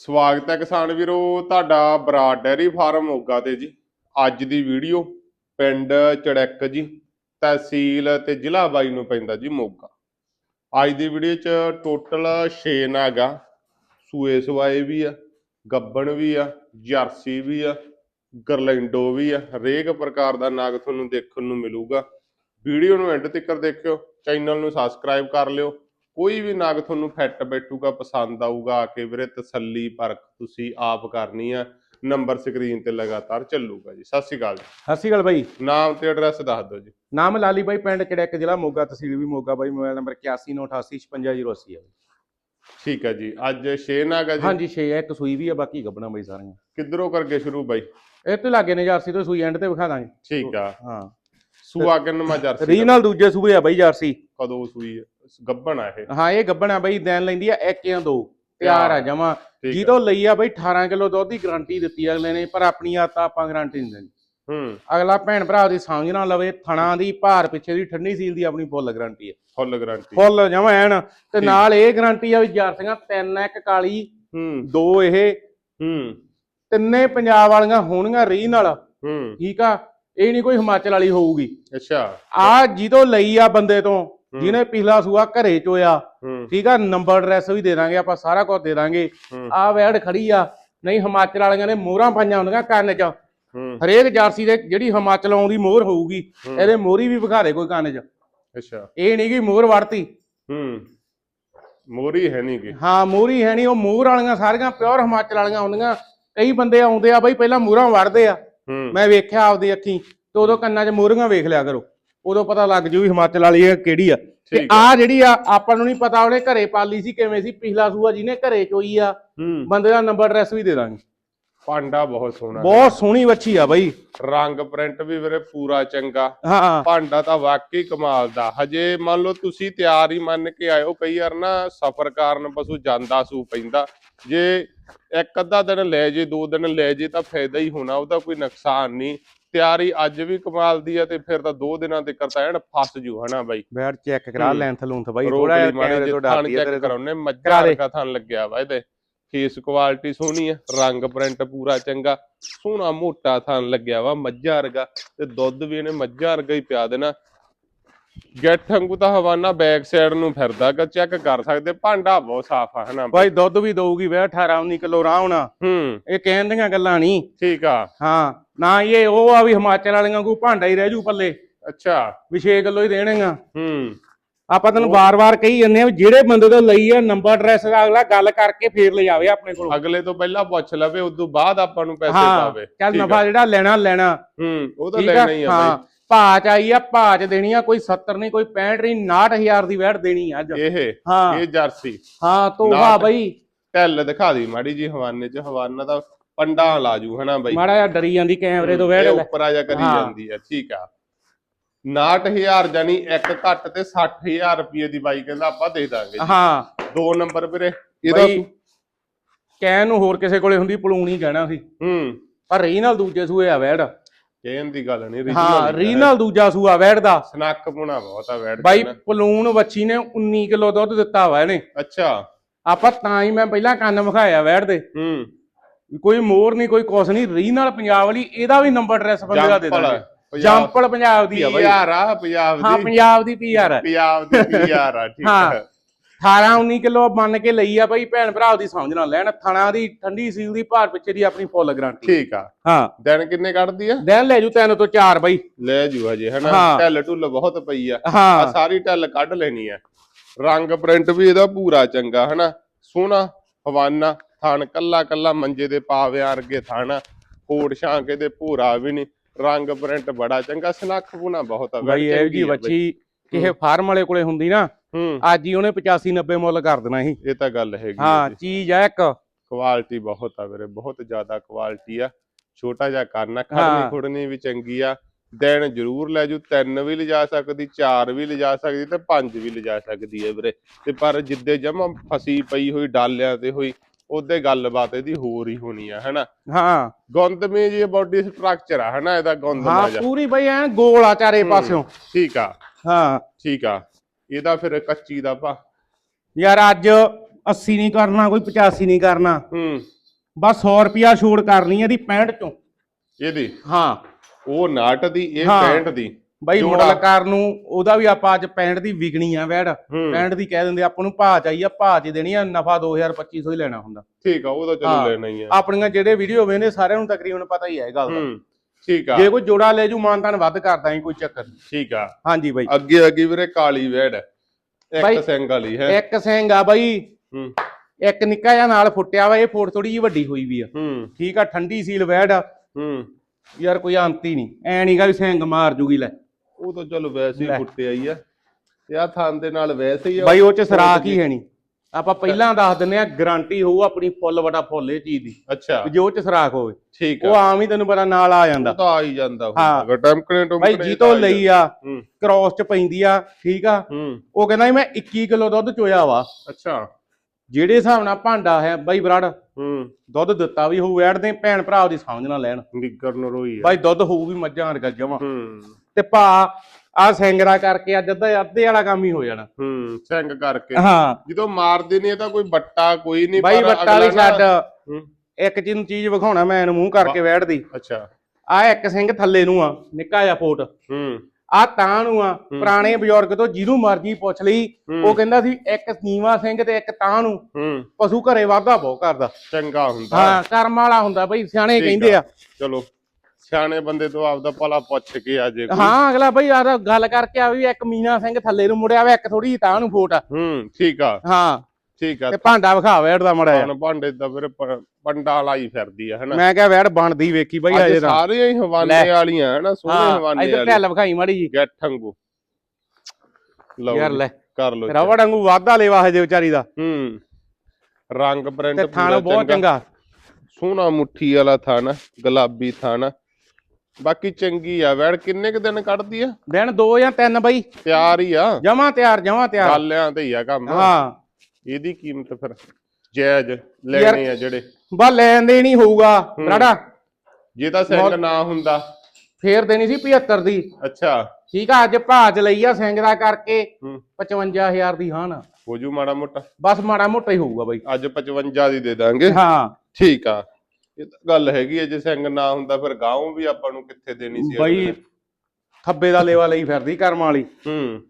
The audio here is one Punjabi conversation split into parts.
ਸਵਾਗਤ ਹੈ ਕਿਸਾਨ ਵੀਰੋ, ਤੁਹਾਡਾ ਬਰਾਡ ਡੈਰੀ ਫਾਰਮ ਮੋਗਾ ਤੇ ਜੀ। ਅੱਜ ਦੀ ਵੀਡੀਓ ਪਿੰਡ ਚੜੈਕ ਜੀ, ਤਹਿਸੀਲ ਤੇ ਜ਼ਿਲ੍ਹਾ ਬਾਈ ਨੂੰ ਪੈਂਦਾ ਜੀ ਮੋਗਾ। ਅੱਜ ਦੀ ਵੀਡੀਓ ਚ ਟੋਟਲ 6 ਨਾਗਾ ਸੂਏ ਸਵਾਏ ਵੀ ਆ, ਗੱਬਣ ਵੀ ਆ, ਜਰਸੀ ਵੀ ਆ, ਗਰਲੈਂਡੋ ਵੀ ਆ, ਹਰੇਕ ਪ੍ਰਕਾਰ ਦਾ ਨਾਗ ਤੁਹਾਨੂੰ ਦੇਖਣ ਨੂੰ ਮਿਲੂਗਾ। ਵੀਡੀਓ ਨੂੰ ਐਂਡ ਤੱਕ ਦੇਖਿਓ, ਚੈਨਲ ਨੂੰ ਸਬਸਕ੍ਰਾਈਬ ਕਰ ਲਿਓ ਕੋਈ ਵੀ ਨਗ ਤੁਹਾਨੂੰ ਫਿੱਟ ਬੈਠੂਗਾ ਪਸੰਦ ਆਊਗਾ ਆ ਕੇ ਵੀਰੇ ਤਸੱਲੀ ਪਰਖ ਤੁਸੀਂ ਆਪ ਕਰਨੀ ਆ ਨੰਬਰ ਸਕਰੀਨ ਤੇ ਲਗਾਤਾਰ ਚੱਲੂਗਾ ਜੀ। ਸਤਿ ਸ਼੍ਰੀ ਅਕਾਲ ਜੀ। ਸਤਿ ਸ਼੍ਰੀ ਅਕਾਲ ਬਾਈ। ਨਾਮ ਤੇ ਐਡਰੈਸ ਦੱਸ ਦਿਓ ਜੀ। ਨਾਮ ਲਾਲੀ ਬਾਈ ਪਿੰਡ ਚੜੈਕ ਜ਼ਿਲ੍ਹਾ? ਮੋਗਾ ਤਹਿਸੀਲ ਵੀ ਮੋਗਾ ਬਾਈ ਮੋਬਾਈਲ ਨੰਬਰ 8198855080 ਹੈ ਠੀਕ ਹੈ ਜੀ। ਅੱਜ ਛੇ ਨਗ ਹੈ ਜੀ। ਹਾਂਜੀ 6 ਹੈ ਇੱਕ ਸੂਈ ਵੀ ਹੈ ਬਾਕੀ ਗੱਬਣਾ ਬਾਈ ਸਾਰੀਆਂ। ਕਿੱਧਰੋਂ ਕਰਕੇ ਸ਼ੁਰੂ ਬਾਈ? ਇਹ ਤੋਂ ਲਾਗੇ ਨੇ ਜਰਸੀ ਤੋਂ ਸੂਈ ਐਂਡ ਤੇ ਵਿਖਾ ਦਾਂਗੇ। ਠੀਕ ਆ। ਹਾਂ। ਸੂਆ ਕਿੰਨਵਾਂ ਜਰਸੀ ਰੀ ਨਾਲ ਦੂਜੇ ਸੂਏ ਆ ਬਾਈ ਜਰਸੀ। ਕਦੋਂ ਸੂਈ ਹੈ? ਗੱਭਣ ਆ ਇਹ। ਹਾਂ ਇਹ ਗੱਬਣਾ ਬਾਈ ਦੇਣ ਲੈਂਦੀ ਆ ਇੱਕ ਜਾਂ ਦੋ ਤਿਆਰ ਆ ਜਮਾ। ਆ। ਜਿਹਦੋਂ ਲਈ ਆ ਬਾਈ 18 ਕਿਲੋ ਦੁੱਧ ਦੀ ਗਾਰੰਟੀ ਦਿੱਤੀ ਅਗਲੇ ਨੇ ਪਰ ਆਪਣੀ ਆਤਾ ਆਪਾਂ ਗਾਰੰਟੀ ਨਹੀਂ ਦਿੰਦੇ ਹੂੰ। ਅਗਲਾ ਭੈਣ ਭਰਾ ਦੀ ਸਮਝ ਨਾ ਲਵੇ ਥਣਾ ਦੀ ਭਾਰ ਪਿੱਛੇ ਦੀ ਠੰਡੀ ਸੀਲ ਦੀ ਆਪਣੀ ਫੁੱਲ ਗਾਰੰਟੀ ਹੈ ਫੁੱਲ ਗਾਰੰਟੀ ਫੁੱਲ ਜਮਾ ਐਨ। ਤੇ। ਨਾਲ ਇਹ ਗਾਰੰਟੀ ਆ ਵੀ ਜਰਸੀਆਂ ਤਿੰਨ ਇੱਕ ਕਾਲੀ ਹੂੰ। ਦੋ ਇਹ। ਹੂੰ। ਤਿੰਨੇ ਪੰਜਾਬ ਵਾਲੀਆਂ ਹੋਣਗੀਆਂ ਰੀ ਨਾਲ। ਹੂੰ। ਠੀਕ ਆ? ਇਹ ਨਹੀਂ ਕੋਈ ਹਿਮਾਚਲ ਵਾਲੀ ਹੋਊਗੀ। ਅੱਛਾ। ਆ ਜਿਹਤੋਂ ਲਈ ਆ ਬੰਦੇ ਤੋਂ ਜਿਹਨੇ ਪਿਛਲਾ ਸੂਆ ਘਰੇ ਚੋਇਆ ਠੀਕ ਆ ਨੰਬਰ ਐਡਰੈਸ ਵੀ ਦੇ ਦਾਂਗੇ ਆਪਾਂ ਸਾਰਾ ਕੁਝ ਦੇ ਦਾਂਗੇ। ਆ ਵੈੜ ਖੜੀ ਆ ਨਹੀਂ ਹਿਮਾਚਲ ਵਾਲੀਆਂ ਨੇ ਮੋਹਰਾਂ ਪਾਈਆਂ ਹੁੰਦੀਆਂ ਕੰਨ 'ਚ। ਹਰੇਕ ਜਰਸੀ ਦੇ ਜਿਹੜੀ ਹਿਮਾਚਲ ਆਉਂਦੀ ਮੋਹਰ ਹੋਊਗੀ। ਇਹਦੇ ਮੋਹਰੀ ਵੀ ਵਿਖਾ ਦੇ ਕੋਈ ਕੰਨ 'ਚ। ਅੱਛਾ। ਇਹ ਨਹੀਂ ਕਿ ਮੋਹਰ ਵੜਤੀ। ਹੂੰ। ਮੋਰੀ ਹੈ ਨਹੀਂ ਗੀ। ਹਾਂ ਮੋਹਰੀ ਹੈ ਨਹੀਂ ਉਹ ਮੋਹਰ ਵਾਲੀਆਂ ਸਾਰੀਆਂ ਪਿਓਰ ਹਿਮਾਚਲ ਵਾਲੀਆਂ ਆਉਂਦੀਆਂ ਕਈ ਬੰਦੇ ਆਉਂਦੇ ਆ ਬਈ ਪਹਿਲਾਂ ਮੋਹਰਾਂ ਵੜਦੇ ਆ। ਮੈਂ ਵੇਖਿਆ ਆਪਦੀ ਅੱਖੀ ਤੇ ਉਦੋਂ ਕੰਨਾਂ 'ਚ ਮੋਹਰੀਆਂ ਵੇਖ ਲਿਆ ਕਰੋ। ਉਦੋਂ ਪਤਾ ਲੱਗ ਜੂ ਵੀ ਹਿਮਾਚਲ ਵਾਲੀ ਇਹ ਕਿਹੜੀ ਆ। ਤੇ ਆ। ਜਿਹੜੀ ਆ ਆਪਾਂ ਨੂੰ ਨਹੀਂ ਪਤਾ ਉਹਨੇ ਘਰੇ ਪਾਲੀ ਸੀ ਕਿਵੇਂ ਸੀ ਪਿਛਲਾ ਸੂਆ ਜਿਹਨੇ ਘਰੇ ਚੋਈ ਆ ਬੰਦੇ ਦਾ ਨੰਬਰ ਐਡਰੈਸ ਵੀ ਦੇ ਦਾਂਗੇ। ਪਾਂਡਾ ਬਹੁਤ ਸੋਹਣਾ। ਬਹੁਤ ਸੋਹਣੀ ਵੱਛੀ ਆ ਬਈ। ਰੰਗ ਪ੍ਰਿੰਟ ਵੀ ਵੀਰੇ ਪੂਰਾ ਚੰਗਾ। ਹਾਂ। ਭਾਂਡਾ ਤਾਂ ਵਾਕਈ ਕਮਾਲ ਦਾ। ਹਜੇ ਮੰਨ ਲਓ ਤੁਸੀਂ ਤਿਆਰ ਹੀ ਮੰਨ ਕੇ ਆਇਓ ਕਈ ਵਾਰ ਨਾ ਸਫਰ ਕਾਰਨ ਪਸ਼ੂ ਜਾਂਦਾ ਸੂ ਪੈਂਦਾ। ਜੇ ਇੱਕ ਅੱਧਾ ਦਿਨ ਲੈ ਜੇ ਦੋ ਦਿਨ ਲੈ ਜੇ ਤਾਂ ਫਾਇਦਾ ਹੀ ਹੋਣਾ ਉਹਦਾ ਕੋਈ ਨੁਕਸਾਨ ਨਹੀਂ। ਤਿਆਰੀ ਅੱਜ ਵੀ ਕਮਾਲ ਦੀ ਆ ਤੇ ਫਿਰ ਤਾਂ ਦੋ ਦਿਨਾਂ ਤੇ ਕਰਤਾ ਐਨ ਫਸ ਜੂ ਹਨਾ ਬਾਈ ਬੈਠ ਚੈੱਕ ਕਰਾ। ਲੈਂਥ ਲੂੰਥ ਬਾਈ ਥੋੜਾ ਜਿਹਾ ਕੈਮਰੇ ਤੋਂ ਡਰਦੀ ਆ ਤੇਰੇ ਤੋਂ ਕਰਾਉਨੇ ਮੱਝਾਂ ਦੇ। ਥਣ ਲੱਗਿਆ ਵਾ ਇਹਦੇ ਫੇਸ ਕੁਆਲਿਟੀ ਸੋਹਣੀ ਆ ਰੰਗ ਪ੍ਰਿੰਟ ਪੂਰਾ ਚੰਗਾ ਸੋਹਣਾ ਮੋਟਾ ਥਣ ਲੱਗਿਆ ਵਾ ਮੱਝਾਂ ਵਰਗਾ ਤੇ ਦੁੱਧ ਵੀ ਇਹਨੇ ਮੱਝਾਂ ਵਰਗਾ ਹੀ ਪਿਆ ਦੇਣਾ ਗੈਠ ਵਾਂਗੂ ਤਾਂ ਹਵਾਨਾ ਬੈਕ ਸਾਈਡ ਨੂੰ ਫਿਰਦਾ ਗਾ ਚੈੱਕ ਕਰ ਸਕਦੇ ਭਾਂਡਾ ਬਹੁਤ ਸਾਫ਼ ਆ ਹਨਾ ਬਾਈ ਦੁੱਧ ਵੀ ਦਊਗੀ ਵੇ 18 19 ਕਿਲੋ ਆਰਾਮ ਹੂੰ। ਇਹ ਕਹਿਣ ਦੀਆਂ ਗੱਲਾਂ ਨਹੀਂ ਠੀਕ ਆ। ਹਾਂ ਨਾ ਇਹ ਉਹ ਆ ਵੀ ਹਿਮਾਚਲ ਵਾਲੀਆਂ ਕੋ ਭਾਂਡਾ ਹੀ ਰਹਿ ਜੂ ਪੱਲੇ। ਅੱਛਾ। ਵੀ 6 ਕਿਲੋ ਹੀ ਦੇਣਗਾ ਹੂੰ। ਆਪਾਂ ਤੈਨੂੰ ਬਾਰ-ਬਾਰ ਕਹੀ ਜੰਨੇ ਆ ਜਿਹੜੇ ਬੰਦੇ ਤੋਂ ਲਈ ਆ ਨੰਬਰ ਐਡਰੈਸ ਦਾ ਅਗਲਾ ਗੱਲ ਕਰਕੇ ਫੇਰ ਲੈ ਜਾਵੇ ਆਪਣੇ ਕੋਲ। ਅਗਲੇ ਤੋਂ ਪਹਿਲਾਂ ਪੁੱਛ ਲਵੇ ਉਸ ਤੋਂ ਬਾਅਦ ਆਪਾਂ ਨੂੰ ਪੈਸੇ ਹਾਂ ਪਾਵੇ ਚੱਲ। ਨਫਾ ਜਿਹੜਾ ਲੈਣਾ ਲੈਣਾ। ਹੂੰ ਉਹ ਤਾਂ ਲੈਣਾ ਹੀ ਆ ਬਾਈ। ਚ ਆਈ ਆ ਚ ਦੇਣੀ ਆ ਕੋਈ 70 ਨਹੀਂ ਕੋਈ 65 ਨਹੀਂ 69000 ਦੀ ਵੈਟ ਦੇਣੀ ਆ ਅੱਜ। ਇਹ ਹਾਂ। ਇਹ ਜਰਸੀ। ਹਾਂ ਨਾਟ। ਬਈ। ਢਿੱਲ ਦਿਖਾ ਦੀ ਮਾੜੀ ਜੀ ਹਵਾਨੇ ਚ ਹਵਾਨਾ ਤਾਂ ਪੰਡਾ ਲਾਜੂ ਹਨਾ ਬਾਈ? ਮਾੜਾ ਜਿਹਾ ਡਰੀ ਜਾਂਦੀ ਕੈਮਰੇ ਤੋਂ ਵੈਟ ਉੱਪਰ ਆ ਜਾ ਕਰੀ। ਜਾਂਦੀ ਆ ਠੀਕ ਆ। 69000 ਜਾਨੀ ਇੱਕ ਘੱਟ ਤੇ 60000 ਰੁਪਏ ਦੀ ਬਾਈ ਕਹਿੰਦਾ ਆਪਾਂ ਦੇ ਦਾਂਗੇ। ਹਾਂ। ਦੋ ਨੰਬਰ ਵੀਰੇ ਇਹਦਾ ਕਹਿਣ ਨੂੰ ਹੋਰ ਕਿਸੇ ਕੋਲੇ ਹੁੰਦੀ ਪਲੂਣੀ ਕਹਿਣਾ ਸੀ। ਹੂੰ। ਪਰ ਰੀ ਨਾਲ ਦੂਜੇ ਸੂਏ ਆ ਵੈੜ। ਕਹਿਣ ਦੀ ਗੱਲ ਨਹੀਂ ਹਾਂ ਰੀ ਨਾਲ ਦੂਜਾ ਸੂਆ ਵੈੜ ਦਾ ਸਨੱਖ ਪੁਣਾ ਬਹੁਤ ਆ ਵੈੜ ਬਾਈ ਪਲੂਣ ਵੱਛੀ ਨੇ 19 ਕਿਲੋ ਦੁੱਧ ਦਿੱਤਾ ਵਾ ਇਹਨੇ। ਅੱਛਾ। ਆਪਾਂ ਤਾਂ ਹੀ ਮੈਂ ਪਹਿਲਾਂ ਕੰਨ ਵਿਖਾਇਆ ਵੈੜ ਦੇ। ਹੂੰ। ਕੋਈ ਮੋਰ ਨਹੀਂ ਕੋਈ ਕੁਛ ਨਹੀਂ ਰੀ ਨਾਲ ਪੰਜਾਬ ਵਾਲੀ ਇਹਦਾ ਵੀ ਨੰਬਰ ਐਡਰੈਸ ਬੰਦੇ ਦਾ ਦੇ ਦਾਂਗੇ। ਜੰਪਲ ਪੰਜਾਬ ਦੀ ਆ ਬਾਈ ਯਾਰ ਆ ਪੰਜਾਬ ਹਾਂ ਦੀ। ਪੰਜਾਬ ਦੀ ਪੀਆਰ ਹੈ ਪੰਜਾਬ ਦੀ ਪੀਆਰ ਆ ਠੀਕ ਹਾਂ। ਆ 18 19 ਕਿਲੋ ਮੰਨ ਕੇ ਲਈ ਆ ਬਾਈ ਭੈਣ ਭਰਾ ਦੀ ਸਮਝ ਨਾ ਲੈਣ। ਥਣਾ ਦੀ ਠੰਡੀ ਸੀਲ ਦੀ ਭਾਰ ਪਿੱਛੇ ਦੀ ਆਪਣੀ ਫੁੱਲ ਗਾਰੰਟੀ ਠੀਕ ਆ। ਹਾਂ। ਦਿਨ ਕਿੰਨੇ ਕੱਢਦੀ ਆ? ਦਿਨ ਲੈ ਜੂ ਤਿੰਨ ਤੋਂ ਚਾਰ ਬਾਈ। ਲੈ ਜੂ ਹਜੇ ਹਨਾ। ਢਿੱਲ ਢੁੱਲ ਬਹੁਤ ਪਈ ਆ। ਆ ਸਾਰੀ ਢਿੱਲ ਕੱਢ ਲੈਣੀ ਆ। ਰੰਗ ਪ੍ਰਿੰਟ ਵੀ ਇਹਦਾ ਪੂਰਾ ਚੰਗਾ ਹਨਾ? ਸੋਹਣਾ ਹਵਾਨਾ ਥਣ ਕੱਲਾ ਕੱਲਾ ਮੰਜੇ ਦੇ ਪਾਵਿਆਂ ਵਰਗੇ ਥਣ ਕੋੜ ਛਾਂਕੇ ਦੇ ਭੂਰਾ ਵੀ ਨਹੀਂ। ਰੰਗ ਪ੍ਰਿੰਟ ਬੜਾ ਚੰਗਾ ਸਨੱਖ ਪੁਣਾ ਬਹੁਤ ਆ ਬਾਈ ਇਹ ਜੀ ਬੱਚੀ ਕਿਸੇ ਫਾਰਮ ਵਾਲੇ ਕੋਲੇ ਹੁੰਦੀ ਨਾ ਅੱਜ ਹੀ ਉਹਨੇ 85 90 ਮੁੱਲ ਕਰ ਦੇਣਾ ਸੀ। ਇਹ ਤਾਂ ਗੱਲ ਹੈਗੀ ਹਾਂ ਚੀਜ਼ ਆ ਇੱਕ। ਕੁਆਲਿਟੀ ਬਹੁਤ ਆ ਵੀਰੇ ਬਹੁਤ ਜ਼ਿਆਦਾ ਕੁਆਲਿਟੀ ਆ। ਛੋਟਾ ਜਿਹਾ ਹਾਂ। ਖੜਨੀ ਖੁੜਨੀ ਵੀ ਚੰਗੀ ਆ। ਦਿਨ ਜ਼ਰੂਰ ਲੈ ਜੂ ਤਿੰਨ ਵੀ ਲਿਜਾ ਸਕਦੀ ਚਾਰ ਵੀ ਲਿਜਾ ਸਕਦੀ ਤੇ ਪੰਜ ਵੀ ਲਿਜਾ ਸਕਦੀ ਹੈ ਵੀਰੇ। ਤੇ ਪਰ ਜਿੱਦੇ ਜਮਾ ਫਸੀ ਪਈ ਹੋਈ ਡਾਲਿਆਂ ਤੇ ਹੋਈ ਉਹਦੇ ਗੱਲਬਾਤ ਇਹਦੀ ਹੋਰ ਹੀ ਹੋਣੀ ਆ ਹਨਾ? ਹਾਂ। ਗੁੰਦਮੀ ਜੀ ਬਾਡੀ ਸਟਰਕਚਰ ਆ ਹਨਾ ਇਹਦਾ ਹਾਂ ਗੁੰਦਮਾ ਜਾ ਪੂਰੀ ਬਈ ਐਨ ਗੋਲ ਆ ਚਾਰੇ ਹੂੰ। ਪਾਸਿਓਂ। ਠੀਕ ਆ। ਹਾਂ। ਠੀਕ ਆ। ਇਹਦਾ ਫਿਰ ਕੱਚੀ ਦਾ ਭਾ। ਯਾਰ ਅੱਜ 80 ਨਹੀਂ ਕਰਨਾ ਕੋਈ 85 ਨਹੀਂ ਕਰਨਾ। ਹੂੰ। ਬਸ 100 ਰੁਪਿਆ ਛੋੜ ਕਰਨੀ ਹੈ ਦੀ 65 ਚੋਂ। ਇਹਦੀ? ਹਾਂ। ਉਹ ਨਾਟ ਦੀ ਇਹ ਹਾਂ। 65 ਦੀ। ਬਾਈ ਜੋੜਾ। ਮੁੱਲ ਕਰਨ ਨੂੰ ਉਹਦਾ ਵੀ ਆਪਾਂ ਅੱਜ 65 ਦੀ ਵਿਕਣੀ ਆ ਵੈੜ। ਹੂੰ। 65 ਦੀ ਕਹਿ ਦਿੰਦੇ ਆਪਾਂ ਨੂੰ ਭਾਅ ਚਾਹੀਏ ਭਾਅ ਚ ਦੇਣੀ ਆ ਨਫਾ 2000 2500 ਹੀ ਲੈਣਾ ਹੁੰਦਾ। ਠੀਕ ਆ ਉਹ ਤਾਂ ਚਲੋ ਹਾਂ। ਲੈਣਾ ਹੀ ਆ। ਆਪਣੀਆਂ ਜਿਹੜੇ ਵੀਡੀਓ ਵੇਖਦੇ ਸਾਰਿਆਂ ਨੂੰ ਤਕਰੀਬਨ ਪਤਾ ਹੀ ਹੈ ਇਹ ਗੱਲ ਦਾ। ਹੂੰ ਠੀਕ ਆ। ਜੇ ਕੋਈ ਜੋੜਾ ਲੈ ਜੂ ਮਾਨਤਾਨ ਵੱਧ ਕਰਦਾ ਹੀ ਕੋਈ ਚੱਕਰ ਠੀਕ ਆ। ਹਾਂਜੀ ਬਾਈ। ਅੱਗੇ ਅੱਗੇ ਵੀਰੇ ਕਾਲੀ ਵੈੜ ਹੈ। ਬਾਈ- ਇੱਕ ਸਿੰਘ ਵਾਲੀ ਹੈ। ਇੱਕ ਸਿੰਘ ਆ ਬਾਈ। ਹੂੰ। ਇੱਕ ਨਿੱਕਾ ਜਿਹਾ ਨਾਲ ਫੁੱਟਿਆ ਵਾ ਇਹ ਫੋਟ ਥੋੜੀ ਜਿਹੀ ਵੱਡੀ ਹੋਈ ਵੀ ਆ। ਹੂੰ। ਠੀਕ ਆ ਠੰਡੀ ਸੀਲ ਵੈੜ। ਆ ਹੂੰ। ਯਾਰ ਕੋਈ ਅੰਤ ਹੀ ਨਹੀਂ। ਐ ਨਹੀਂਗਾ ਵੀ ਸਿੰਘ ਮਾਰ ਜੂਗੀ ਲੈ। ਉਹ ਤਾਂ ਚਲੋ ਵੈਸੇ ਹੀ ਲੈ। ਫੁੱਟਿਆ ਹੀ ਆ। ਯਾ ਥਾਂ ਦੇ ਨਾਲ ਵੈਸੇ ਹੀ ਆ ਬਾਈ ਉਹ ਚ ਸਰਾਖ ਹੀ ਹੈ ਨਹੀਂ। ਆਪਾਂ ਪਹਿਲਾਂ ਦੱਸ ਦਿੰਨੇ ਆ ਗਾਰੰਟੀ ਹੋਊ ਆਪਣੀ ਫੁੱਲ ਵਟਾ ਫੁੱਲ ਇਹ ਚੀਜ਼ ਦੀ। ਅੱਛਾ। ਜੇ ਉਹ ਚ ਸਰਾਖ ਹੋਵੇ। ਠੀਕ ਉਹ ਆ ਆਮ ਹੀ ਤੈਨੂੰ ਪਤਾ ਨਾਲ ਆ ਉਹ ਜਾਂਦਾ ਤਾਂ ਆ ਹੀ ਜਾਂਦਾ ਹਾਂ। ਹੁੰਦਾ ਟਮਕਣੇ ਟਮਕਣੇ ਬਾਈ ਜੀ ਤੋਂ ਲਈ ਆ ਕ੍ਰੋਸ ਚ ਪੈਂਦੀ ਆ ਠੀਕ ਆ। ਉਹ ਕਹਿੰਦਾ ਮੈਂ 21 ਕਿਲੋ ਦੁੱਧ ਚੋਇਆ ਵਾ। ਅੱਛਾ। ਜਿਹੜੇ ਹਿਸਾਬ ਨਾਲ ਭਾਂਡਾ ਹੈ ਬਾਈ ਬਰਾੜ ਹੂੰ। ਦੁੱਧ ਦਿੱਤਾ ਵੀ ਹੋਊ ਐਡ ਦੇ ਭੈਣ ਭਰਾ ਉਹਦੀ ਸਮਝ ਨਾ ਲੈਣ। ਨਿੱਗਰ ਨਰੋਈ ਆ। ਬਾਈ ਦੁੱਧ ਹੋਊ ਵੀ ਮੱਝਾਂ ਵਰਗਾ ਜਮਾ। ਹੂੰ। ਤੇ ਭਾ ਆ ਸਿੰਗਰਾ ਕਰਕੇ ਅੱਜ ਅੱਧਾ ਅੱਧੇ ਵਾਲਾ ਕੰਮ ਹੀ ਹੋ ਜਾਣਾ। ਹੂੰ ਸਿੰਘ ਕਰਕੇ। ਹਾਂ। ਜਦੋਂ ਮਾਰਦੇ ਇਹ ਤਾਂ ਕੋਈ ਬੱਟਾ ਕੋਈ ਨਹੀਂ ਬਾਈ ਵੱਟਾ ਵੀ ਛੱਡ। ਇੱਕ ਚੀਜ਼ ਚੀਜ਼ ਵਿਖਾਉਣਾ ਮੈਂ ਇਹਨੂੰ ਮੂੰਹ ਕਰਕੇ ਵੈੜਦੀ ਅੱਛਾ। ਆ ਇੱਕ ਸਿੰਘ ਥੱਲੇ ਨੂੰ ਆ ਨਿੱਕਾ ਜਿਹਾ ਫੋਟ ਹੂੰ। ਆ ਤਾਂ ਨੂੰ ਆ ਪੁਰਾਣੇ ਬਜ਼ੁਰਗ ਤੋਂ ਜਿਹਨੂੰ ਮਰਜ਼ੀ ਪੁੱਛ ਲਈ। ਉਹ ਕਹਿੰਦਾ ਸੀ ਇੱਕ ਨੀਵਾ ਸਿੰਘ ਤੇ ਇੱਕ ਤਾਂ ਨੂੰ। ਪਸ਼ੂ ਘਰੇ ਵਾਧਾ ਬਹੁਤ ਕਰਦਾ। ਚੰਗਾ ਹੁੰਦਾ। ਹਾਂ ਕਰਮ ਵਾਲਾ ਹੁੰਦਾ ਬਈ ਸਿਆਣੇ ਕਹਿੰਦੇ ਆ। ਚਲੋ। ਸਿਆਣੇ ਬੰਦੇ ਤੋਂ ਆਪਦਾ ਭਲਾ ਪੁੱਛ ਕੇ ਆ ਜੇ ਕੋਈ। ਹਾਂ ਅਗਲਾ ਬਈ ਯਾਰ ਗੱਲ ਕਰਕੇ ਆ ਵੀ ਇੱਕ ਮੀਨਾ ਸਿੰਘ ਥੱਲੇ ਨੂੰ ਮੁੜਿਆ ਵਾ ਇੱਕ ਥੋੜੀ ਤਾਂ ਨੂੰ ਫੋਟ। ਆ ਹੂੰ ਠੀਕ ਆ। ਹਾਂ ਠੀਕ ਆ। ਤੇ ਭਾਂਡਾ ਵਿਖਾ ਵੈੜ ਮੜਾ ਹੁਣ ਭਾਂਡੇ ਦਾ ਫਿਰ ਪੰਡਾ ਲਾਈ ਫਿਰਦੀ ਆ ਹਨਾ। ਮੈਂ ਕਿਹਾ ਵੈੜ ਬਣਦੀ ਵੇਖੀ ਬਈ ਅੱਜ ਤਾਂ। ਸਾਰੇ ਹੀ ਹਵਾਨੇ। ਵਾਲੀਆਂ ਹਨਾ ਸੋਹਣੇ ਹਵਾਨੇ ਇਧਰ ਵਾਲੀ ਢੱਲ ਵਿਖਾਈ ਮਾੜੀ ਜੀ ਗੱਠੰਗੂ ਲਓ ਯਾਰ ਲੈ ਕਰ ਲਓ ਰਵੜ ਵਾਂਗੂ ਵਾਧਾ ਲੈਵਾ ਹਜੇ ਵਿਚਾਰੀ ਦਾ। ਹੂੰ ਰੰਗ ਪ੍ਰਿੰਟ ਤੇ ਥਾਣ ਬਹੁਤ ਚੰਗਾ। ਸੋਹਣਾ ਮੁੱਠੀ ਵਾਲਾ ਥਾਣਾ ਗੁਲਾਬੀ ਥਾਣਾ ਬਾਕੀ ਚੰਗੀ ਆ ਵੈੜ ਕਿੰਨੇ ਕ ਦਿਨ ਕੱਢਦੀ ਆ? ਦਿਨ ਦੋ ਜਾਂ ਤਿੰਨ ਬਈ। ਤਿਆਰ ਹੀ ਆ। ਜਮਾ ਤਿਆਰ ਜਮਾ ਤਿਆਰ। ਗਾਲਿਆਂ ਤੇ ਹੀ ਆ ਕੰਮ। ਹਾਂ। ਇਹਦੀ ਕੀਮਤ ਫਿਰ ਜਾਇਜ਼ ਲੈਣੇ ਆ ਜਿਹੜੇ। ਬਾ ਲੈਣ ਦੇ ਨਹੀਂ ਹੋਊਗਾ ਬਰਾੜਾ ਜੇ ਤਾਂ ਸਿੰਘ ਨਾ ਹੁੰਦਾ। ਫੇਰ ਦੇਣੀ ਸੀ 75 ਦੀ। ਅੱਛਾ। ਠੀਕ ਆ ਅੱਜ ਭਾਜ ਲਈ ਆ ਸਿੰਘ ਦਾ ਕਰਕੇ ਹੂੰ। 55000 ਦੀ ਹਾਂ ਹੋ ਜੂ ਮਾੜਾ ਮੋਟਾ। ਬਸ ਮਾੜਾ ਮੋਟਾ ਹੀ ਹੋਊਗਾ ਬਈ। ਅੱਜ 55 ਦੀ ਦੇ ਦਾਂਗੇ। ਹਾਂ। ਠੀਕ ਆ। ਇਹ ਤਾਂ ਗੱਲ ਹੈਗੀ ਹੈ ਜੇ ਸਿੰਘ ਨਾ ਹੁੰਦਾ ਫਿਰ ਗਾਉਂ ਵੀ ਆਪਾਂ ਨੂੰ ਕਿੱਥੇ ਦੇਣੀ ਸੀ ਬਈ। ਥੱਬੇ ਦਾ ਲੇਵਾ ਲਈ ਫਿਰਦੀ ਕਰਮ ਵਾਲੀ। ਹੂੰ।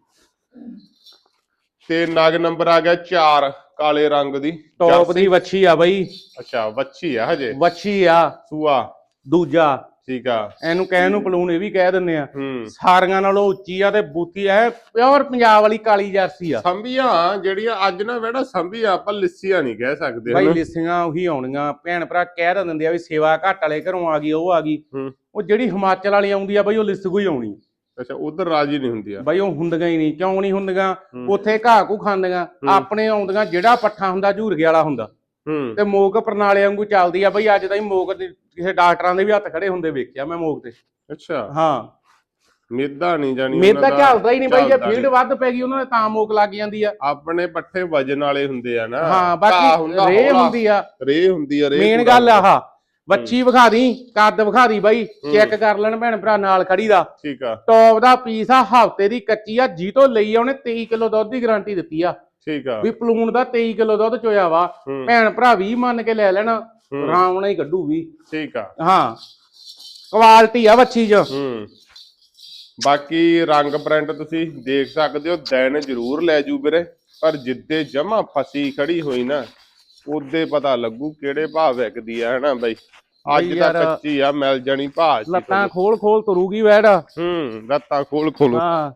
ਤੇ ਨਗ ਨੰਬਰ ਆ ਗਿਆ 4 ਕਾਲੇ ਰੰਗ ਦੀ। ਟੌਪ ਦੀ ਵੱਛੀ ਆ ਬਈ। ਅੱਛਾ ਵੱਛੀ ਆ ਹਜੇ? ਵੱਛੀ ਆ। ਸੂਆ। ਦੂਜਾ। ਠੀਕ ਆ। ਇਹਨੂੰ ਕਹਿਣ ਨੂੰ ਪਲੂਨ ਇਹ ਵੀ ਕਹਿ ਦਿੰਦੇ ਆ। ਸਾਰੀਆਂ ਨਾਲੋਂ ਉੱਚੀ ਆ ਤੇ ਬੂਤੀ ਐ ਪਿਓਰ ਪੰਜਾਬ ਵਾਲੀ ਕਾਲੀ ਜਰਸੀ ਆ। ਸੰਭੀਆਂ ਜਿਹੜੀਆਂ ਅੱਜ ਨਾ ਬੇੜਾ ਸੰਭੀਆਂ ਆਪਾਂ ਲਿੱਸੀਆਂ ਨਹੀਂ ਕਹਿ ਸਕਦੇ ਬਾਈ। ਲਿਸੀਆਂ ਉਹੀ ਆਉਣੀਆਂ। ਭੈਣ ਭਰਾ ਕਹਿ ਤਾਂ ਦਿੰਦੇ ਆ ਵੀ ਸੇਵਾ ਘੱਟ ਵਾਲੇ ਘਰੋਂ ਆ ਗਈ ਉਹ ਆ ਗਈ। ਉਹ ਜਿਹੜੀ ਹਿਮਾਚਲ ਵਾਲੀ ਆਉਂਦੀ ਆ ਬਈ ਉਹ ਲਿਸਗੂ ਹੀ ਆਉਣੀ। ਅੱਛਾ ਉਧਰ ਰਾਜੀ ਨਹੀਂ ਹੁੰਦੀਆਂ। ਬਈ ਉਹ ਹੁੰਦੀਆਂ ਹੀ ਨਹੀਂ ਕਿਉਂ ਨਹੀਂ ਹੁੰਦੀਆਂ। ਉੱਥੇ ਘਾਹ ਕੂ ਖਾਂਦੀਆਂ। ਆਪਣੇ ਆਉਂਦੀਆਂ ਜਿਹੜਾ ਪੱਠਾ ਹੁੰਦਾ ਝੂਰਗੇ ਵਾਲਾ ਹੁੰਦਾ। ਤੇ ਮੋਕ ਪ੍ਰਣਾਲੇ ਵਾਂਗੂ ਚੱਲਦੀ ਆ ਬਈ ਅੱਜ ਤਾਈਂ ਮੋਕ ਦੇ ਕਿਸੇ ਡਾਕਟਰਾਂ ਦੇ ਵੀ ਹੱਥ ਖੜੇ ਹੁੰਦੇ ਵੇਖਿਆ ਮੈਂ ਮੋਕ ਤੇ। ਅੱਛਾ। ਹਾਂ। ਮੇਦਾ ਨਹੀਂ ਜਾਣੀ ਮੇਦ ਤਾਂ ਉਹਨਾਂ ਦਾ। ਚੱਲਦਾ ਹੀ ਨਹੀਂ ਬਈ ਜੇ ਫੀਲਡ। ਵੱਧ ਪੈ ਗਈ ਉਹਨਾਂ ਦੇ ਤਾਂ ਮੋਕ ਲੱਗ ਜਾਂਦੀ ਆ। ਆਪਣੇ ਪੱਠੇ ਵਜਨ ਵਾਲੇ ਹੁੰਦੇ ਆ ਨਾ। ਹਾਂ ਬਾਕੀ ਰੇ ਹੁੰਦੀ ਆ। ਰੇ ਹੁੰਦੀ ਆ ਰੇ ਮੇਨ ਗੱਲ ਆਹ ਬੱਚੀ ਵਿਖਾ ਦੀ ਕੱਦ ਵਿਖਾ ਦੀ ਬਾਈ ਚੈੱਕ ਕਰ ਲੈਣ ਭੈਣ ਭਰਾ ਨਾਲ ਖੜੀ ਦਾ। ਠੀਕ ਆ। ਟੌਪ ਦਾ ਪੀਸ ਆ ਹਫ਼ਤੇ ਦੀ ਕੱਚੀ ਆ ਜੀ ਤੋਂ ਲਈ ਉਹਨੇ 23 ਕਿਲੋ ਦੁੱਧ ਦੀ ਗਾਰੰਟੀ ਦਿੱਤੀ ਆ। ਠੀਕ ਆ। ਵੀ ਪਲੂਣ ਦਾ 23 ਕਿਲੋ ਦੁੱਧ ਚੋਇਆ ਵਾ ਭੈਣ ਭਰਾ 20 ਮੰਨ ਕੇ ਲੈ ਲੈਣਾ। ਆਰਾਮ ਨਾਲ ਹੀ ਕੱਢੂ ਵੀ ਠੀਕ ਆ। ਹਾਂ। ਕੁਆਲਿਟੀ ਆ ਵੱਛੀ ਚ। ਹੂੰ। ਬਾਕੀ ਰੰਗ ਪ੍ਰਿੰਟ ਤੁਸੀਂ ਦੇਖ ਸਕਦੇ ਹੋ ਦਿਨ ਜ਼ਰੂਰ ਲੈ ਜੂ ਵੀਰੇ। ਪਰ ਜਿੱਦੇ ਜਮਾ ਫਸੀ ਖੜੀ ਹੋਈ ਨਾ ਉਹਦੇ ਪਤਾ ਲੱਗੂ ਕਿਹੜੇ ਭਾਅ ਵਿਕਦੀ ਆ ਹਨਾ ਬਾਈ? ਅੱਜ ਤਾਂ ਕੱਚੀ ਆ ਮਿਲ ਜਾਣੀ ਭਾਅ ਲੱਤਾਂ ਖੋਲ ਖੋਲ ਤੁਰੂਗੀ ਵੈੜ। ਹੂੰ ਲੱਤਾਂ ਖੋਲ ਖੋਲ ਹਾਂ।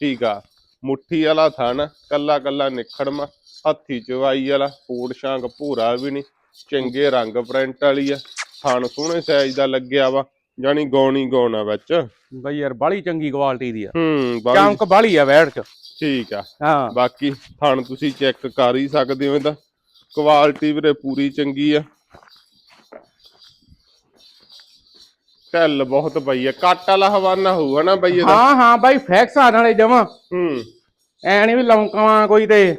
ਠੀਕ ਆ। ਮੁੱਠੀ ਵਾਲਾ ਥਣ ਕੱਲਾ ਕੱਲਾ ਨਿਖੜਮਾ ਹੱਥੀ ਚਵਾਈ ਵਾਲਾ ਫੂੜ ਸ਼ਾਂਗ ਭੂਰਾ ਵੀ ਨਹੀਂ ਚੰਗੇ ਰੰਗ ਪ੍ਰਿੰਟ ਵਾਲੀ ਆ ਥਣ ਸੋਹਣੇ ਸਾਈਜ਼ ਦਾ ਲੱਗਿਆ ਵਾ ਜਾਨੀ ਗੌਣੀ ਗੌਣਾ ਵਿੱਚ। ਬਈ ਯਾਰ ਬਾਲੀ ਚੰਗੀ ਕੁਆਲਿਟੀ ਦੀ ਆ। ਹੂੰ ਚਮਕ ਬਾਲੀ ਆ ਵੈੜ ਚ ਠੀਕ ਆ। ਹਾਂ। ਬਾਕੀ ਥਣ ਤੁਸੀਂ ਚੈੱਕ ਕਰ ਹੀ ਸਕਦੇ ਹੋ ਇਹਦਾ। ਕੁਆਲਿਟੀ ਵੀਰੇ ਪੂਰੀ ਚੰਗੀ ਆ। ਢੱਲ ਬਹੁਤ ਪਈ ਆ। ਕੱਟ ਵਾਲਾ ਹਵਾਨਾ ਹੋਊਗਾ ਨਾ ਬਈ ਇਹਦਾ? ਹਾਂ ਹਾਂ ਬਾਈ ਫੈਕਸ ਆ ਨਾਲੇ ਜਮਾ। ਹੂੰ। ਐ ਨੀ ਵੀ ਲੌਂਕਾਵਾਂ ਕੋਈ ਤੇ।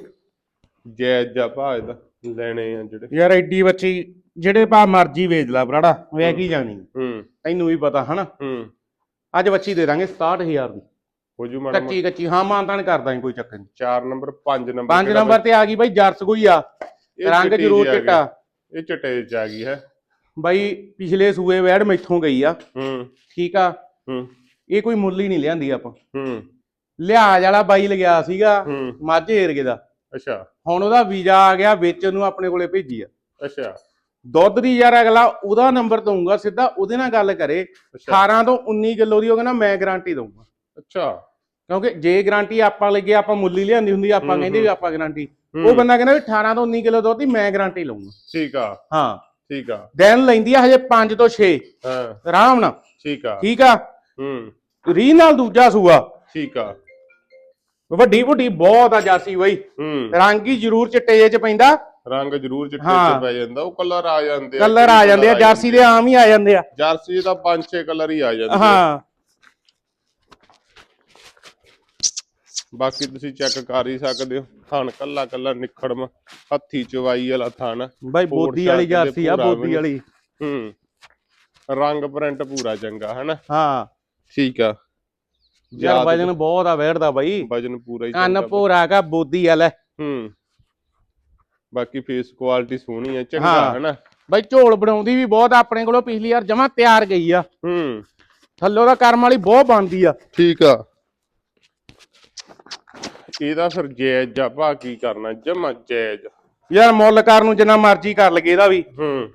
ਜੈਜ ਜਾ ਭਾ ਇਹਦਾ ਲੈਣੇ ਆ ਜਿਹੜੇ। ਯਾਰ ਐਡੀ ਬੱਚੀ ਜਿਹੜੇ ਭਾ ਮਰਜ਼ੀ ਵੇਚ ਲਾ ਬਰਾੜਾ ਵੇਖ ਹੀ। ਜਾਣੀ? ਹੂੰ। ਤੈਨੂੰ ਵੀ ਪਤਾ ਹਨਾ? ਹੂੰ। ਅੱਜ ਬੱਚੀ ਦੇ ਦਾਂਗੇ 67000 ਦੀ। ਹੋ ਜੂ ਮੈਡਮ ਕੱਚੀ ਕੱਚੀ ਹਾਂ ਮਾਨਤਾਨ ਕਰਦਾ ਕੋਈ ਚੱਕਰ ਨਹੀਂ 4 ਨੰਬਰ 5 ਨੰਬਰ 5 ਨੰਬਰ ਤੇ ਆ ਗਈ ਬਾਈ ਜਰਸ ਕੋਈ ਆ। ਰੰਗ ਜ਼ਰੂਰ ਆ ਚਿੱਟਾ। ਇਹ ਚਿੱਟੇ ਚ ਆ ਗਈ ਹੈ। ਬਾਈ ਪਿਛਲੇ ਸੂਏ ਵੈੜ ਮੈਥੋਂ ਗਈ ਆ। ਹੂੰ। ਠੀਕ ਆ। ਹੂੰ। ਇਹ ਕੋਈ ਮੁੱਲ ਹੀ ਨਹੀਂ ਲਿਆਂਦੀ ਆਪਾਂ। ਹੂੰ। ਲਿਹਾਜ਼ ਵਾਲਾ ਬਾਈ ਲਗਿਆ ਸੀਗਾ ਹੂੰ। ਮਾਝੇ ਏਰੀਏ ਦਾ। ਅੱਛਾ। ਹੁਣ ਉਹਦਾ ਵੀਜ਼ਾ ਆ ਗਿਆ ਵਿੱਚ ਨੂੰ ਆਪਣੇ ਕੋਲੇ ਭੇਜੀ ਆ। ਅੱਛਾ। ਦੁੱਧ ਦੀ ਯਾਰ ਅਗਲਾ ਉਹਦਾ ਨੰਬਰ ਦਊਂਗਾ ਸਿੱਧਾ ਉਹਦੇ ਨਾਲ ਗੱਲ ਕਰੇ। ਅੱਛਾ। 18 ਤੋਂ 19 ਕਿਲੋ ਦੀ ਉਹ ਕਹਿੰਦਾ ਮੈਂ ਗਾਰੰਟੀ ਦਊਂਗਾ। ਅੱਛਾ। ਕਿਉਂਕਿ ਜੇ ਗਾਰੰਟੀ ਆਪਾਂ ਲੱਗੇ ਆਪਾਂ ਮੁੱਲ ਲਿਆਂਦੀ ਹੁੰਦੀ ਆਪਾਂ ਕਹਿੰਦੇ ਵੀ। ਆਪਾਂ ਗਾਰੰਟੀ ਉਹ ਬੰਦਾ ਕਹਿੰਦਾ ਵੀ 18 ਤੋਂ 19 ਕਿਲੋ ਦੁੱਧ ਦੀ ਮੈਂ ਗਾਰੰਟੀ ਲਊਂਗਾ। ਠੀਕ ਆ। ਹਾਂ। ਠੀਕ ਆ। ਦਿਨ ਲੈਂਦੀ ਆ ਹਜੇ 5 ਤੋਂ 6 ਹਾਂ। ਆਰਾਮ ਨਾਲ। ਠੀਕ ਆ। ਠੀਕ ਆ? ਹੂੰ। ਰੀ ਨਾਲ ਦੂਜਾ ਸੂਆ। ਠੀਕ ਆ। ਵੱਡੀ ਵੱਡੀ ਬਹੁਤ ਆ ਜਾਸੀ ਬਈ। ਹੂੰ। ਰੰਗ ਹੀ ਜ਼ਰੂਰ ਚਿੱਟੇ ਜਿਹੇ ਚ ਪੈਂਦਾ। ਰੰਗ ਜ਼ਰੂਰ ਚਿੱਟੇ। ਚ ਪੈ ਜਾਂਦਾ ਉਹ ਕਲਰ ਆ ਜਾਂਦੇ ਕਲਰ ਆ ਜਾਂਦੇ ਆ ਜਾਰਸੀ ਦੇ ਆਮ ਹੀ ਆ ਜਾਂਦੇ ਆ। ਜਰਸੀ ਦਾ ਪੰਜ ਛੇ ਕਲਰ ਹੀ ਆ ਜਾਂਦੇ ਆ। ਹਾਂ। ਬਾਕੀ ਤੁਸੀਂ ਚੈੱਕ ਕਰ ਹੀ ਸਕਦੇ ਹੋ ਥਣ ਕੱਲਾ ਕੱਲਾ ਨਿਖੜਮ ਹੱਥੀ ਚਵਾਈ ਵਾਲਾ ਥਣ। ਬਾਈ ਬੋਦੀ ਵਾਲੀ ਜਾਰਸੀ ਆ ਬੋਦੀ। ਵਾਲੀ। ਹੂੰ। ਰੰਗ ਪ੍ਰਿੰਟ ਪੂਰਾ ਚੰਗਾ ਹਨਾ? ਹਾਂ। ਠੀਕ ਆ। ਯਾਰ ਵਜਨ ਬਹੁਤ ਆ ਵੈੜਦਾ ਬਾਈ। ਵਜਨ ਪੂਰਾ ਹੀ ਕੰਨ। ਭੋਰਾ ਕਾ ਬੋਦੀ ਵਾਲਾ ਹੂੰ। ਬਾਕੀ ਫੇਸ ਕੁਆਲਿਟੀ ਸੋਹਣੀ ਹੈ ਚੰਗਾ ਹਾਂ। ਹਨਾ? ਬਾਈ ਝੋਲ ਬਣਾਉਂਦੀ ਵੀ ਬਹੁਤ ਆ, ਆਪਣੇ ਕੋਲੋਂ ਪਿਛਲੀ ਵਾਰ ਜਮਾ ਤਿਆਰ ਗਈ ਆ। ਹੂੰ। ਥੱਲੋਂ ਦਾ ਕਰਮ ਵਾਲੀ ਬਹੁਤ ਬਣਦੀ ਆ। ਠੀਕ ਆ। ਇਹਦਾ ਫਿਰ ਜਾਇਜ਼ ਆ ਭਾ ਕੀ ਕਰਨਾ ਜਮਾ ਜਾਇਜ਼ ਯਾਰ ਮੁੱਲ ਕਰ ਨੂੰ ਜਿੰਨਾ ਮਰਜ਼ੀ ਕਰ ਲਗੇ ਇਹਦਾ ਵੀ। ਹੂੰ।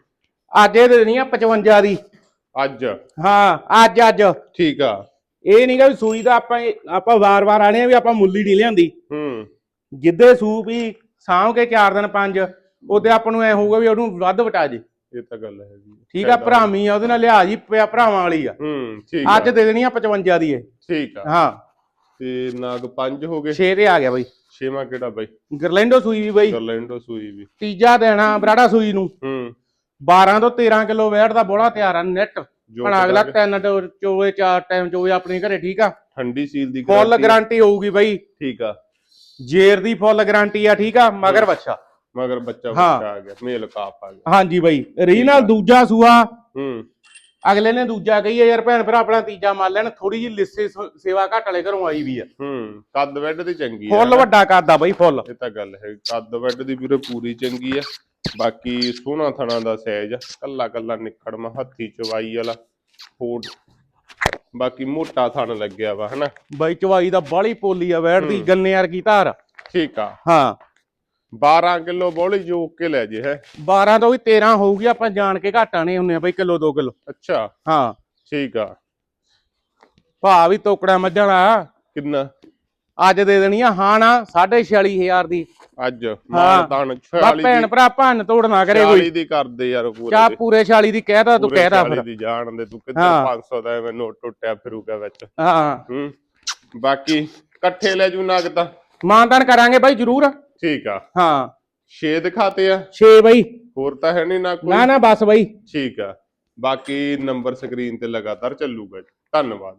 ਅੱਜ ਇਹ ਦੇਣੀ ਆ 55 ਦੀ। ਅੱਜ। ਹਾਂ ਅੱਜ ਅੱਜ। ਠੀਕ ਆ। ਇਹ ਨਹੀਂਗਾ ਵੀ ਸੂਈ ਦਾ ਆਪਾਂ ਆਪਾਂ ਵਾਰ-ਵਾਰ ਆਣੇ ਆ ਵੀ ਆਪਾਂ ਮੁੱਲ ਨਹੀਂ ਲਿਆਂਦੀ। ਹੂੰ। ਜਿੱਦੇ ਸੂਪ ਹੀ ਸਾਂਭ ਕੇ 4 ਦਿਨ 5 ਉਹਦੇ ਆਪਾਂ ਨੂੰ ਐ ਹੋਊਗਾ ਵੀ ਉਹਨੂੰ ਵੱਧ ਵਟਾ ਜੇ। ਇਹ ਤਾਂ ਗੱਲ ਹੈ ਜੀ। ਠੀਕ ਆ ਭਰਾਵੀਂ ਆ ਉਹਦੇ ਨਾਲ ਲਿਆ ਜੀ ਪਿਆ ਭਰਾਵਾਂ ਵਾਲੀ ਆ। ਹੂੰ ਠੀਕ ਅੱਜ ਦੇ ਦੇਣੀ ਆ 55 ਦੀ ਇਹ। ਠੀਕ ਆ। ਹਾਂ। ਤੇ ਨਾਗ ਪੰਜ ਹੋ ਗਏ। 6 ਤੇ ਆ ਗਿਆ ਬਾਈ। ਛੇਵਾਂ ਕਿਹੜਾ ਬਾਈ? ਗਰਲੈਂਡੋ ਸੂਈ ਵੀ ਬਾਈ। ਗਰਲੈਂਡੋ ਸੂਈ ਵੀ। ਤੀਜਾ ਦੇਣਾ ਬਰਾੜਾ ਸੂਈ ਨੂੰ। ਹੂੰ। 12 ਤੋਂ 13 ਕਿਲੋ ਵੇਟ ਦਾ ਬੋੜਾ ਤਿਆਰ ਆ ਨੈਟ ਹੁਣ ਅਗਲਾ ਤਿੰਨ ਚੋਵੇ ਚਾਰ ਟਾਈਮ ਚੋਵੇ ਆਪਣੇ ਘਰੇ ਠੀਕ ਆ? ਠੰਡੀ ਸੀਲ ਦੀ ਫੁੱਲ ਗਾਰੰਟੀ ਹੋਊਗੀ ਬਾਈ। ਠੀਕ ਆ। ਜੇਰ ਦੀ ਫੁੱਲ ਗਾਰੰਟੀ ਆ ਠੀਕ ਆ? ਮਗਰ ਬੱਚਾ। ਮਗਰ ਬੱਚਾ ਆ ਗਿਆ ਮੇਲ ਕਾਫ ਆ ਗਿਆ। ਹਾਂਜੀ ਬਾਈ। ਰੀ ਨਾਲ ਦੂਜਾ ਸੂਆ ਹੂੰ। ਅਗਲੇ ਨੇ ਦੂਜਾ ਕਹੀ ਆ ਯਾਰ ਭੈਣ ਭਰਾ ਆਪਣਾ ਤੀਜਾ ਮੰਨ ਲੈਣ ਥੋੜੀ ਜਿਹੀ ਲਿੱਸੇ ਸੇਵਾ ਘੱਟ ਵਾਲੇ ਘਰੋਂ ਆਈ ਵੀ ਆ। ਹੂੰ। ਕੱਦ ਵੱਡ ਦੀ ਚੰਗੀ ਆ। ਫੁੱਲ ਵੱਡਾ ਕਰਦਾ ਬਾਈ ਫੁੱਲ। ਇਹ ਤਾਂ ਗੱਲ ਹੈ ਕੱਦ ਵੱਡ ਦੀ ਵੀਰੇ ਪੂਰੀ ਚੰਗੀ ਆ। ਬਾਕੀ ਸੋਹਣਾ ਥਣਾ ਦਾ ਸਾਈਜ਼ ਕੱਲਾ ਕੱਲਾ ਨਿਖੜਮਾ ਹੱਥੀ ਚਵਾਈ ਵਾਲਾ ਫੋਟ ਬਾਕੀ ਮੋਟਾ ਥਣ ਲੱਗਿਆ ਵਾ ਹਨਾ? ਬਾਈ ਚਵਾਈ ਦਾ ਬਾਲੀ ਪੋਲੀ ਆ ਵੈੜਦੀ ਹੂੰ। ਗੰਨੇ ਵਰਗੀ ਧਾਰ। ਠੀਕ ਆ। ਹਾਂ। 12 ਕਿਲੋ ਬੋਲੀ ਜੋਕ ਕੇ ਲੈ ਜੇ ਹੈ? 12 ਤੋਂ ਵੀ 13 ਹੋਊਗੀ ਆਪਾਂ ਜਾਣ ਕੇ ਘੱਟ ਆਣੇ ਹੁੰਨੇ ਆ ਬਾਈ ਕਿਲੋ 2 ਕਿਲੋ। ਅੱਛਾ। ਹਾਂ। ਠੀਕ ਆ। ਭਾ ਵੀ ਤੋਕੜਾ ਮੱਝਾਂ ਵਾਲਾ। ਕਿੰਨਾ? ਅੱਜ ਦੇ ਦੇਣੀ ਆ ਹਾਣਾ 46500 ਦੀ। ਅੱਜ ਮਾਨਤਾਨ ਬਾ 46 ਭੈਣ ਭਰਾ ਭੰਨ ਤੋੜ ਨਾ ਕਰੇ 46 ਕੋਈ ਦੀ ਕਰਦੇ ਯਾਰ ਪੂਰੇ ਚਾ ਦੀ। ਪੂਰੇ 40 ਦੀ ਕਹਿਦਾ ਤੂੰ ਕਹਿਦਾ 40 ਫਿਰ। ਦੀ ਜਾਣ ਦੇ ਤੂੰ ਹਾਂ। 500 ਦਾ ਐਵੇਂ ਨੋਟ ਟੁੱਟਿਆ ਫਿਰੂਗਾ ਵਿੱਚ। ਹਾਂ। ਹੂੰ। ਬਾਕੀ ਇਕੱਠੇ ਲੈ ਜੂ ਨਗਦ ਮਾਨਦਾਨ ਕਰਾਂਗੇ ਬਾਈ ਜਰੂਰ। ਠੀਕ ਆ। ਹਾਂ। 6 ਦਿਖਾਤੇ ਆ। 6 ਬਾਈ। ਹੋਰ ਤਾਂ ਹੈ ਨਹੀਂ ਨਾ ਕੋਈ। ਨਾ ਨਾ ਬਸ ਬਾਈ। ਠੀਕ ਆ। ਬਾਕੀ ਨੰਬਰ ਸਕਰੀਨ ਤੇ ਲਗਾਤਾਰ ਚੱਲੂਗਾ। ਧੰਨਵਾਦ।